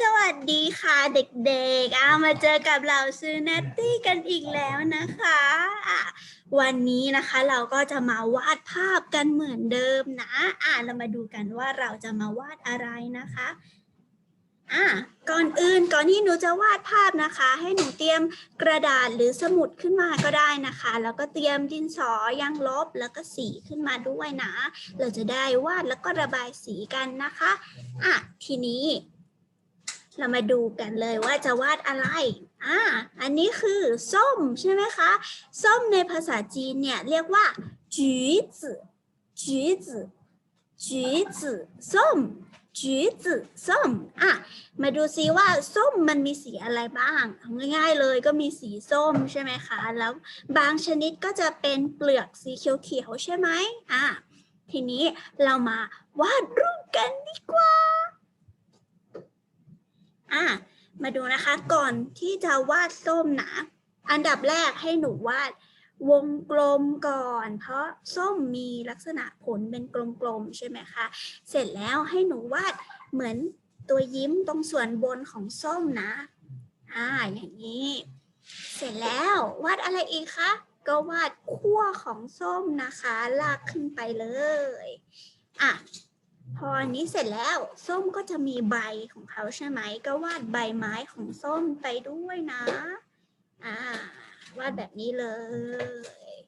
สวัสดีค่ะเด็กๆอามาเจอกับเราซื้อเนตตี้กันอีกแล้วนะคะอะวันนี้นะคะเราก็จะมาวาดภาพกันเหมือนเดิมนะ อ่าเรามาดูกันว่าเราจะมาวาดอะไรนะคะอะก่อนอื่นก่อนที่หนูจะวาดภาพนะคะ ให้หนูเตรียมกระดาษหรือสมุดขึ้นมาก็ได้นะคะ แล้วก็เตรียมดินสอยางลบแล้วก็สีขึ้นมาด้วยนะ เราจะได้วาดแล้วก็ระบายสีกันนะคะอะทีนี้ เรามาดูกันเลยว่าจะวาดอะไร อ่า อันนี้คือส้มใช่ไหมคะ ส้มในภาษาจีนเนี่ยเรียกว่าจีจืจีจืจีจืส้มจีจืส้ม อะ มาดูซิว่าส้มมันมีสีอะไรบ้าง ง่ายๆเลยก็มีสีส้มใช่ไหมคะ แล้วบางชนิดก็จะเป็นเปลือกสีเขียวๆใช่ไหมอะ ทีนี้เรามาวาดรูปกันดีกว่า อะมาดูนะคะก่อนที่จะวาดส้มนะอันดับแรกให้หนูวาดวงกลมก่อน เพราะส้มมีลักษณะผลเป็นกลมๆใช่ไหมคะ เสร็จแล้วให้หนูวาดเหมือนตัวยิ้มตรงส่วนบนของส้มนะ อ่า อย่างนี้ เสร็จแล้ววาดอะไรอีกคะ ก็วาดขั้วของส้มนะคะ ลากขึ้นไปเลย อะ พออันนี้เสร็จแล้วส้มก็จะมีใบของเขาใช่ไหม ก็วาดใบไม้ของส้มไปด้วยนะ อ่าวาดแบบนี้เลย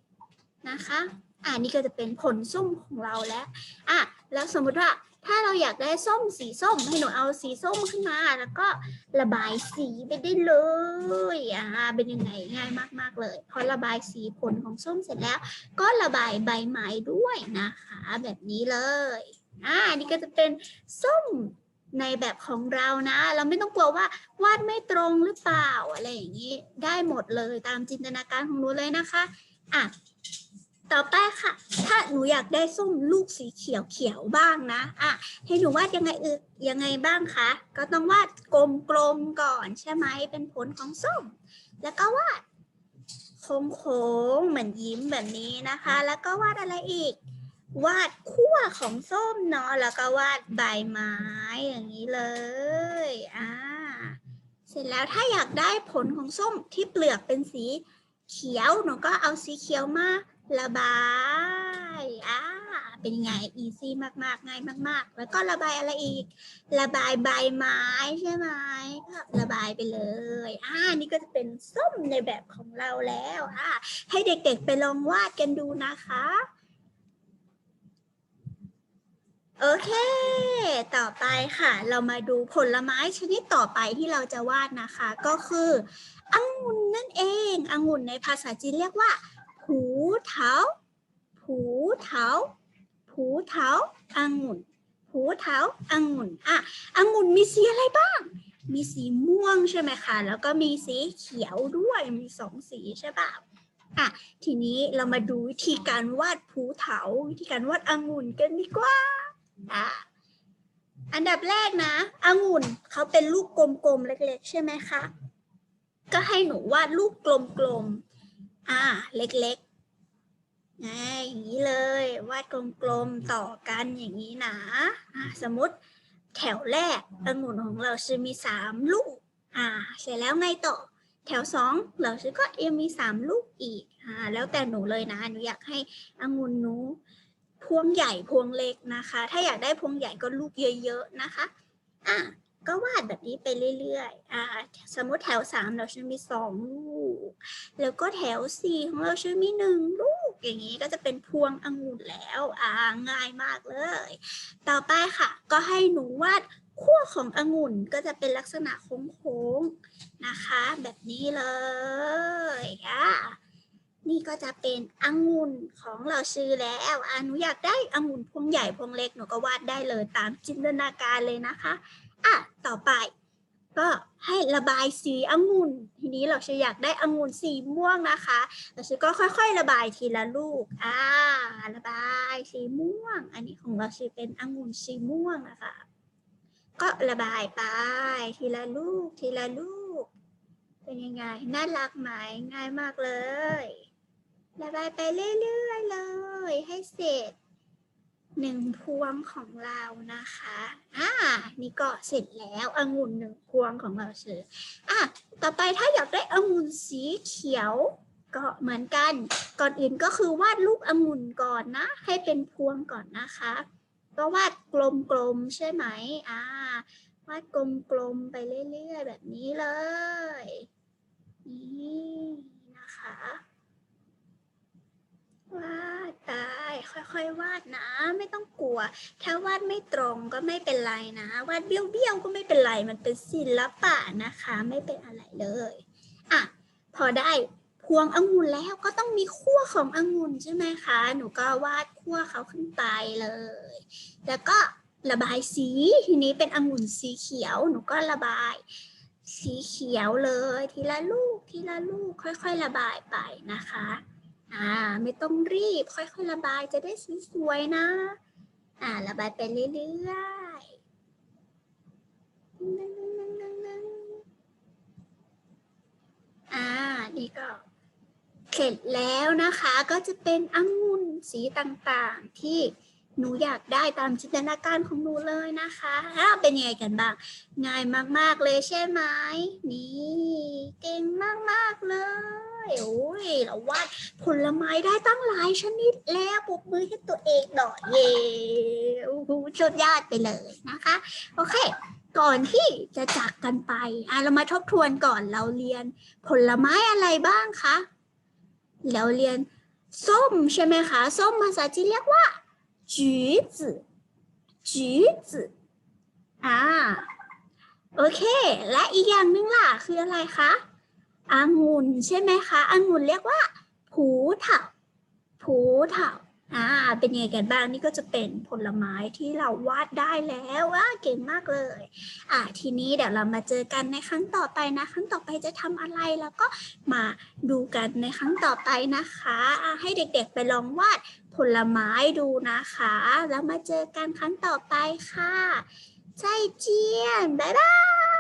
นะคะอ่านี่ก็จะเป็นผลส้มของเราแล้วอะแล้วสมมุติว่าถ้าเราอยากได้ส้มสีส้มให้หนูเอาสีส้มขึ้นมา แล้วก็ระบายสีไปได้เลยอ่าเป็นยังไงง่ายมาก ๆ เลย พอระบายสีผลของส้มเสร็จแล้ว ก็ระบายใบไม้ด้วยนะคะ แบบนี้เลย อ่านี่ก็จะเป็นส้มในแบบของเรานะ เราไม่ต้องกลัวว่าวาดไม่ตรงหรือเปล่าอะไรอย่างนี้ได้หมดเลยตามจินตนาการของหนูเลยนะคะอะต่อไปค่ะ ถ้าหนูอยากได้ส้มลูกสีเขียวเขียวๆบ้างนะอะให้หนูวาดยังไงเออยังไงบ้างคะก็ต้องวาดกลมๆก่อนใช่ไหมเป็นผลของส้ม แล้วก็วาดโค้งๆเหมือนยิ้มแบบนี้นะคะ แล้วก็วาดอะไรอีก วาดขั้วของส้มเนาะแล้วก็วาดใบไม้อย่างนี้เลยอ่าเสร็จแล้วถ้าอยากได้ผลของส้มที่เปลือกเป็นสีเขียวหนูก็เอาสีเขียวมาระบายอ่าเป็นไงอีซี่มากๆ ง่ายมาก ๆ แล้วก็ระบายอะไรอีก ระบายใบไม้ใช่ไหมก็ระบายไปเลยอ่านี่ก็จะเป็นส้มในแบบของเราแล้วอ่าให้เด็กๆไปลองวาดกันดูนะคะ โอเค ต่อไปค่ะ เรามาดูผลไม้ชนิดต่อไปที่เราจะวาดนะคะ ก็คือองุ่นนั่นเอง องุ่นในภาษาจีนเรียกว่า ผูเถา ผูเถา ผูเถาองุ่น ผูเถาองุ่น อะองุ่นมีสีอะไรบ้าง มีสีม่วงใช่ไหมคะ แล้วก็มีสีเขียวด้วย มีสองสีใช่ป่ะอะ ทีนี้เรามาดูวิธีการวาดภูเถา วิธีการวาดองุ่นกันดีกว่า อะอันดับแรกนะองุ่นเขาเป็นลูกกลมๆเล็กๆ ใช่ไหมคะ ก็ให้หนูวาดลูกกลมๆ อ่า เล็กๆอย่างนี้เลย วาดกลมๆ ต่อกันอย่างนี้นะอ่าสมมติแถวแรกองุ่นของเราจะมีสามลูก อ่า เสร็จแล้วไงต่อ แถวสองเราจะก็ยังมีสามลูกอีก อ่า แล้วแต่หนูเลยนะ หนูอยากให้องุ่นหนู พวงใหญ่พวงเล็กนะคะ ถ้าอยากได้พวงใหญ่ก็ลูกเยอะๆนะคะอะก็วาดแบบนี้ไปเรื่อยๆอ่าสมมติแถวสามเราจะมีสองลูก แล้วก็แถวสี่ของเราจะมีหนึ่งลูก อย่างนี้ก็จะเป็นพวงองุ่นแล้วอ่าง่ายมากเลย ต่อไปค่ะ ก็ให้หนูวาดขั้วขององุ่นก็จะเป็นลักษณะโค้งๆนะคะ แบบนี้เลย ก็จะเป็นองุ่นของเราชื่อแล้วอหนูอยากได้องุ่นพวงใหญ่พวงเล็กหนูก็วาดได้เลยตามจินตนาการเลยนะคะอะต่อไป ก็ให้ระบายสีองุ่น ทีนี้เราจะอยากได้องุ่นสีม่วงนะคะเราจะก็ค่อย ๆ ระบายทีละลูกอ่าระบายสีม่วง อันนี้ของเราจะเป็นองุ่นสีม่วงนะคะ ก็ระบายไปทีละลูกทีละลูกเป็นยังไง น่ารักไหมง่ายมากเลย ระบายไปเรื่อยๆเลย ให้เสร็จหนึ่งพวงของเรานะคะ อ่า นี่ก็เสร็จแล้วองุ่นหนึ่งพวงของเราเสร็จอะ ต่อไปถ้าอยากได้องุ่นสีเขียว ก็เหมือนกัน ก่อนอื่นก็คือวาดรูปองุ่นก่อนนะ ให้เป็นพวงก่อนนะคะ ก็วาดกลมๆใช่ไหม อ่า วาดกลมๆไปเรื่อยๆแบบนี้เลย นี่นะคะ วาดไปค่อยๆวาดนะ ไม่ต้องกลัว ถ้าวาดไม่ตรงก็ไม่เป็นไรนะ วาดเบี้ยวๆก็ไม่เป็นไร มันเป็นศิลปะนะคะ ไม่เป็นอะไรเลยอะพอได้พวงองุ่นแล้วก็ต้องมีขั้วขององุ่นใช่ไหมคะ หนูก็วาดขั้วเขาขึ้นไปเลย แล้วก็ระบายสีทีนี้เป็นองุ่นสีเขียว หนูก็ระบาย สีเขียวเลย ทีละลูกทีละลูกค่อย ๆ ระบายไปนะคะ อ่า ไม่ต้องรีบ ค่อยๆระบายจะได้สวยๆนะ อ่า ระบายไปเรื่อยๆอ่า นี่ก็เสร็จแล้วนะคะก็จะเป็นองุ่นสีต่างๆที่หนูอยากได้ตามจินตนาการของหนูเลยนะคะอ้าวเป็นยังไงกันบ้าง ง่ายมากๆเลยใช่ไหม นี่ เก่งมากๆเลย ยโอ้ยเราวาดผลไม้ได้ตั้งหลายชนิดแล้วปุบมือให้ตัวเองหน่อยเย้โอ้โหสุดยอดไปเลยนะคะ โอเค ก่อนที่จะจากกันไปอะเรามาทบทวนก่อนเราเรียนผลไม้อะไรบ้างคะเราเรียนส้มใช่ไหมคะ ส้มภาษาจีนเรียกว่าจืจื่อจืจื่อ่าโอเค และอีกอย่างหนึ่งล่ะ คืออะไรคะ องุ่นใช่ไหมคะองุ่นเรียกว่า ผูเถาผูเถาอ่าเป็นยังไงกันบ้างนี่ก็จะเป็นผลไม้ที่เราวาดได้แล้วว่าเก่งมากเลย อ่าทีนี้เดี๋ยวเรามาเจอกันในครั้งต่อไปนะ ครั้งต่อไปจะทำอะไรแล้วก็มาดูกันในครั้งต่อไปนะคะอ่าให้เด็กๆไปลองวาดผลไม้ดูนะคะ แล้วมาเจอกันครั้งต่อไปค่ะใจเจียนบ๊ายบาย